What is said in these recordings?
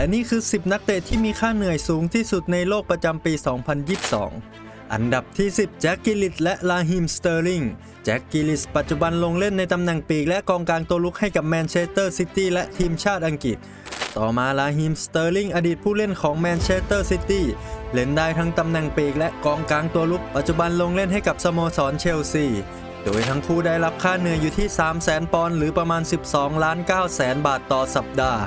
และนี่คือ 10 นักเตะที่มีค่าเหนื่อยสูงที่สุดในโลกประจำปี 2022 อันดับที่ 10 แจ็คกิลิสและลาฮิมสเตอร์ลิง แจ็คกิลิสปัจจุบันลงเล่นในตำแหน่งปีกและกองกลางตัวลุกให้กับแมนเชสเตอร์ซิตี้และทีมชาติอังกฤษ ต่อมาลาฮิมสเตอร์ลิงอดีตผู้เล่นของแมนเชสเตอร์ซิตี้ เล่นได้ทั้งตำแหน่งปีกและกองกลางตัวลุก ปัจจุบันลงเล่นให้กับสโมสรเชลซี โดยทั้งคู่ได้รับค่าเหนื่อยอยู่ที่ 3 0 0 0 0 0ปอนด์หรือประมาณ 12 ล้าน9แสนบาทต่อสัปดาห์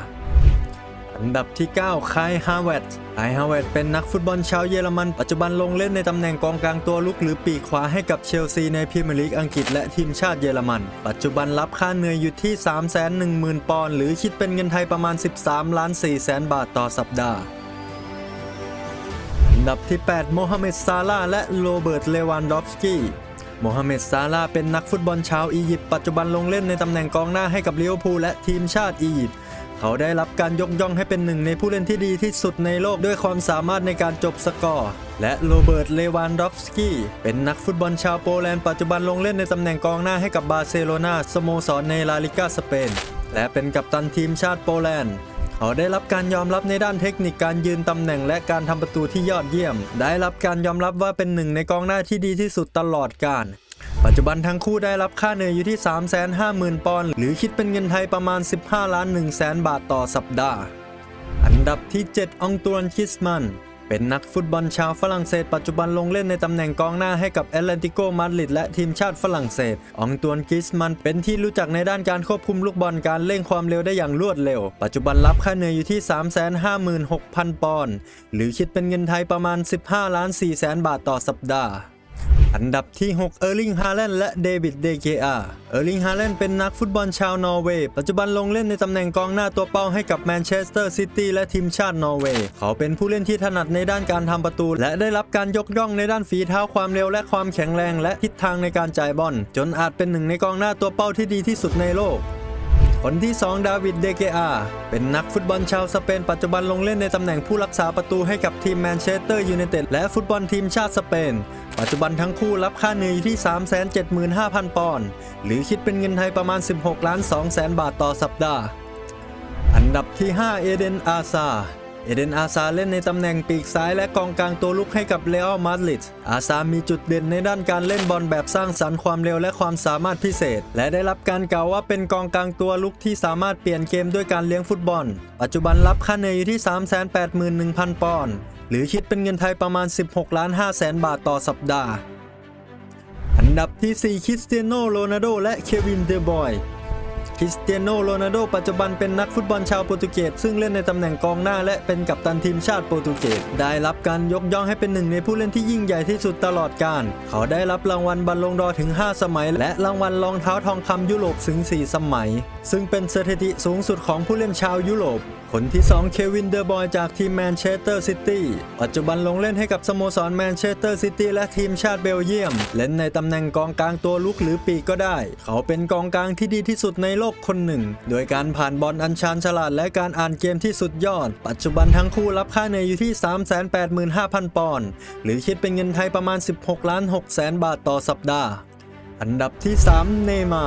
อันดับที่9ไคายฮาเวตไคายฮาเวตเป็นนักฟุตบอลชาวเยอรมัน ปัจจุบันลงเล่นในตำแหน่งกองกลางตัวลุกหรือปีกขวาให้กับเชลซีในพรีเมียร์ลีกอังกฤษและทีมชาติเยอรมัน ปัจจุบันรับค่าเหนื่อยอยู่ที่ 310,000 ปอนด์หรือคิดเป็นเงินไทยประมาณ 13 ล้าน4แสนบาทต่อสัปดาห์อันดับที่ 8 โมฮัมเหม็ดซาลาและโรเบิร์ต เลวันดอฟสกี้โมฮัมเหม็ดซาลาเป็นนักฟุตบอลชาวอียิปต์ปัจจุบันลงเล่นในตำแหน่งกองหน้าให้กับลิเวอร์พูลและทีมชาติอียิปต์ เขาได้รับการยกย่องให้เป็นหนึ่งในผู้เล่นที่ดีที่สุดในโลกด้วยความสามารถในการจบสกอร์ และโรเบิร์ต เลวันดอฟสกี้ เป็นนักฟุตบอลชาวโปแลนด์ปัจจุบันลงเล่นในตำแหน่งกองหน้าให้กับบาร์เซโลนาสโมสรในลาลิกาสเปน และเป็นกัปตันทีมชาติโปแลนด์เขาได้รับการยอมรับในด้านเทคนิคการยืนตำแหน่งและการทำประตูที่ยอดเยี่ยม ได้รับการยอมรับว่าเป็นหนึ่งในกองหน้าที่ดีที่สุดตลอดกาล ปัจจุบันทั้งคู่ได้รับค่าเหนื่อยอยู่ที่ 350,000 ปอนด์หรือคิดเป็นเงินไทยประมาณ 15ล้าน1แสนบาทต่อสัปดาห์ อันดับที่7อองตวนคิสมันเป็นนักฟุตบอลชาวฝรั่งเศสปัจจุบันลงเล่นในตำแหน่งกองหน้าให้กับแอตเลติโกมาดริดและทีมชาติฝรั่งเศส อองตวนกิสมันเป็นที่รู้จักในด้านการควบคุมลูกบอลการเร่งความเร็วได้อย่างรวดเร็ว ปัจจุบันรับค่าเหนื่อยอยู่ที่ 356,000 ปอนด์หรือคิดเป็นเงินไทยประมาณ 15ล้าน4แสนบาทต่อสัปดาห์ อันดับที่ 6 เออร์ลิง ฮาแลนด์ และเดวิด เดเกอา เออร์ลิง ฮาแลนด์ เป็นนักฟุตบอลชาวนอร์เวย์ ปัจจุบันลงเล่นในตำแหน่งกองหน้าตัวเป้าให้กับแมนเชสเตอร์ซิตี้และทีมชาตินอร์เวย์ เขาเป็นผู้เล่นที่ถนัดในด้านการทำประตู และได้รับการยกย่องในด้านฝีเท้าความเร็วและความแข็งแรง และทิศทางในการจ่ายบอล จนอาจเป็นหนึ่งในกองหน้าตัวเป้าที่ดีที่สุดในโลก คนที่ 2 ดาวิด เดเกอา เป็นนักฟุตบอลชาวสเปนปัจจุบันลงเล่นในตำแหน่งผู้รักษาประตูให้กับทีมแมนเชสเตอร์ยูไนเต็ดและฟุตบอลทีมชาติสเปน ปัจจุบันทั้งคู่รับค่าเหนื่อยที่ 375,000 ปอนด์ หรือคิดเป็นเงินไทยประมาณ 16ล้าน2แสนบาทต่อสัปดาห์ อันดับที่ 5 เอเดน อาซา เอเดนอาซาเล่นในตำแหน่งปีกซ้ายและกองกลางตัวลุกให้กับเรอัลมาดริด อาซามีจุดเด่นในด้านการเล่นบอลแบบสร้างสรรค์ความเร็วและความสามารถพิเศษ และได้รับการกล่าวว่าเป็นกองกลางตัวลุกที่สามารถเปลี่ยนเกมด้วยการเลี้ยงฟุตบอล ปัจจุบันรับค่าเหนื่อยอยู่ที่ 381,000 ปอนด์ หรือคิดเป็นเงินไทยประมาณ 16 ล้าน5แสนบาทต่อสัปดาห์ อันดับที่ 4 คริสเตียโนโรนัลโดและเควิน เดบอย ริสเตียโนโรนัลโดปัจจุบันเป็นนักฟุตบอลชาวโปรตุเกสซึ่งเล่นในตำแหน่งกองหน้าและเป็นกัปตันทีมชาติโปรตุเกสได้รับการยกย่องให้เป็นหนึ่งในผู้เล่นที่ยิ่งใหญ่ที่สุดตลอดกาลเขาได้รับรางวัลบอลลงดอร์ถึง 5 สมัย และรางวัลรองเท้าทองคำยุโรปถึง 4 สมัย ซึ่งเป็นสถิติสูงสุดของผู้เล่นชาวยุโรป คนที่ 2 เควินเดอบอยจากทีมแมนเชสเตอร์ซิตี้ปัจจุบันลงเล่นให้กับสโมสรแมนเชสเตอร์ซิตี้และทีมชาติเบลเยียม เล่นในตำแหน่งกองกลางตัวลุกหรือปีกก็ได้ เขาเป็นกองกลางที่ดีที่สุดในโลกคนหนึ่ง โดยการผ่านบอลอันชาญฉลาดและการอ่านเกมที่สุดยอด ปัจจุบันทั้งคู่รับค่าเหนื่อยอยู่ที่ 385,000 ปอนด์หรือคิดเป็นเงินไทยประมาณ 16ล้าน6แสนบาทต่อสัปดาห์ อันดับที่ 3 เนมา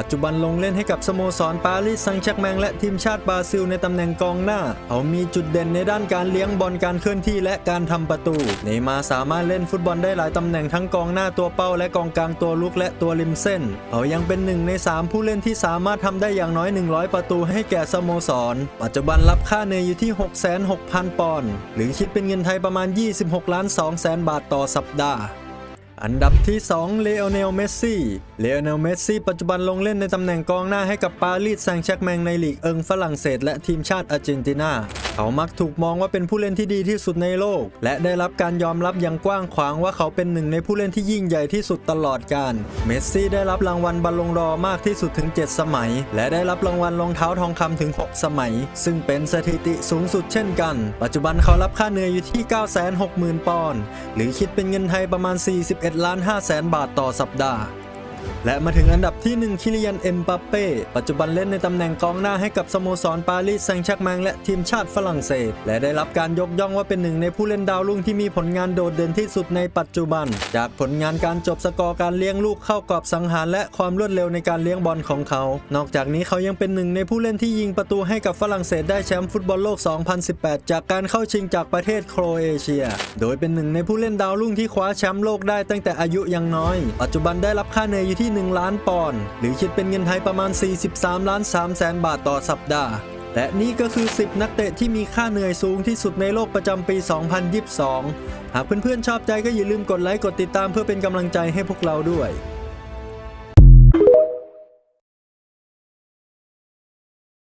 ปัจจุบันลงเล่นให้กับสโมสรปารีสแซงต์แชร์แมงและทีมชาติบราซิลในตำแหน่งกองหน้า เขามีจุดเด่นในด้านการเลี้ยงบอลการเคลื่อนที่และการทำประตู เนมาสามารถเล่นฟุตบอลได้หลายตำแหน่งทั้งกองหน้าตัวเป้าและกองกลางตัวลุกและตัวริมเส้น เขายังเป็นหนึ่งใน 3 ผู้เล่นที่สามารถทำได้อย่างน้อย 100 ประตูให้แก่สโมสร ปัจจุบันรับค่าเหนื่อยอยู่ที่ 6,600 0 ปอนด์หรือคิดเป็นเงินไทยประมาณ 26ล้าน2แสนบาทต่อสัปดาห์ อันดับที่ 2 เลโอเนล เมสซี่ เลโอเนล เมสซี่ ปัจจุบันลงเล่นในตำแหน่งกองหน้าให้กับปารีสแซงต์แชร์กแมงในลีกเอิงฝรั่งเศสและทีมชาติอาร์เจนตินา เขามักถูกมองว่าเป็นผู้เล่นที่ดีที่สุดในโลก และได้รับการยอมรับอย่างกว้างขวางว่าเขาเป็นหนึ่งในผู้เล่นที่ยิ่งใหญ่ที่สุดตลอดกาลเมสซี่ได้รับรางวัลบอลลงดอมากที่สุดถึง 7 สมัย และได้รับรางวัลรองเท้าทองคำถึง 6 สมัย ซึ่งเป็นสถิติสูงสุดเช่นกัน ปัจจุบันเขารับค่าเหนื่อยอยู่ที่ 960,000 ปอนด์หรือคิดเป็นเงินไทยประมาณ 41ล้าน5แสนบาทต่อสัปดาห์ และมาถึงอันดับที่ 1 คิริยันเอ็มบัปเป้ปัจจุบันเล่นในตำแหน่งกองหน้าให้กับสโมสรปารีสแซงต์แชร์กแมงและทีมชาติฝรั่งเศส และได้รับการยกย่องว่าเป็นหนึ่งในผู้เล่นดาวรุ่งที่มีผลงานโดดเด่นที่สุดในปัจจุบัน จากผลงานการจบสกอร์การเลี้ยงลูกเข้ากรอบสังหารและความรวดเร็วในการเลี้ยงบอลของเขา นอกจากนี้เขายังเป็นหนึ่งในผู้เล่นที่ยิงประตูให้กับฝรั่งเศสได้แชมป์ฟุตบอลโลก 2018 จากการเข้าชิงจากประเทศโครเอเชีย โดยเป็นหนึ่งในผู้เล่นดาวรุ่งที่คว้าแชมป์โลกได้ตั้งแต่อายุยังน้อย ปัจจุบันได้รับค่าเหนื่อยอยู่ที่1 ล้านปอนด์หรือคิดเป็นเงินไทยประมาณ 43 ล้าน3แสนบาทต่อสัปดาห์ และนี่ก็คือ 10 นักเตะที่มีค่าเหนื่อยสูงที่สุดในโลกประจำปี 2022 หากเพื่อนๆชอบใจก็อย่าลืมกดไลค์กดติดตามเพื่อเป็นกำลังใจให้พวกเราด้วย